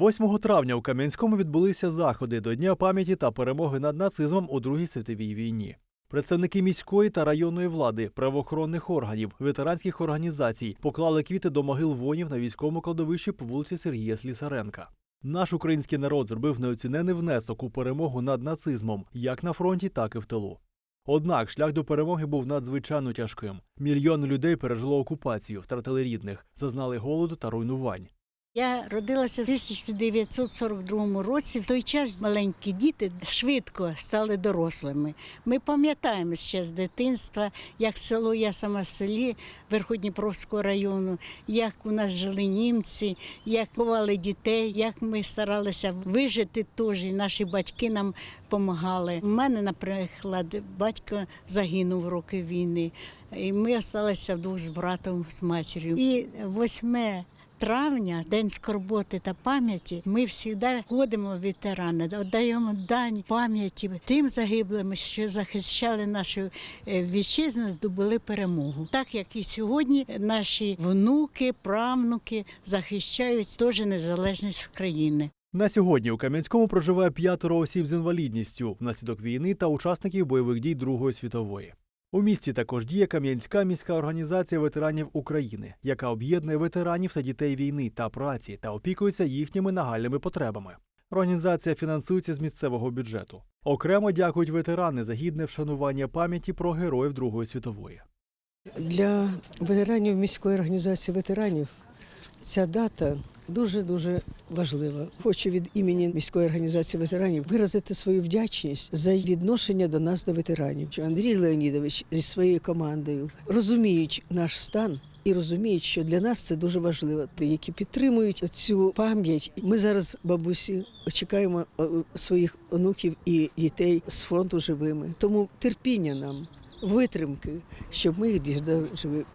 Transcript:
8 травня у Кам'янському відбулися заходи до Дня пам'яті та перемоги над нацизмом у Другій світовій війні. Представники міської та районної влади, правоохоронних органів, ветеранських організацій поклали квіти до могил воїнів на військовому кладовищі по вулиці Сергія Слісаренка. Наш український народ зробив неоцінений внесок у перемогу над нацизмом як на фронті, так і в тилу. Однак шлях до перемоги був надзвичайно тяжким. Мільйони людей пережило окупацію, втратили рідних, зазнали голоду та руйнувань. Я родилася в 1942 році. В той час маленькі діти швидко стали дорослими. Ми пам'ятаємо ще з дитинства, як село, я сама в селі Верходніпровського району, як у нас жили німці, як ховали дітей, як ми старалися вижити теж. І наші батьки нам допомагали. У мене, наприклад, батько загинув в роки війни, і ми залишилися вдвох з братом, з матір'ю. І 8 травня, день скорботи та пам'яті, ми завжди ходимо ветерани, віддаємо дань пам'яті тим загиблим, що захищали нашу е, вітчизну, здобули перемогу. Так як і сьогодні наші внуки, правнуки захищають теж незалежність країни. На сьогодні у Кам'янському проживає п'ятеро осіб з інвалідністю внаслідок війни та учасників бойових дій Другої світової. У місті також діє Кам'янська міська організація ветеранів України, яка об'єднує ветеранів та дітей війни та праці та опікується їхніми нагальними потребами. Організація фінансується з місцевого бюджету. Окремо дякують ветерани за гідне вшанування пам'яті про героїв Другої світової. Для ветеранів міської організації ветеранів ця дата дуже дуже важлива. Хочу від імені міської організації ветеранів виразити свою вдячність за відношення до нас, до ветеранів. Андрій Леонідович зі своєю командою розуміють наш стан. І розуміють, що для нас це дуже важливо, Ті, які підтримують цю пам'ять. Ми зараз, бабусі, чекаємо е, своїх онуків і дітей з фронту живими. Тому терпіння нам, витримки, щоб ми їх діждали живі.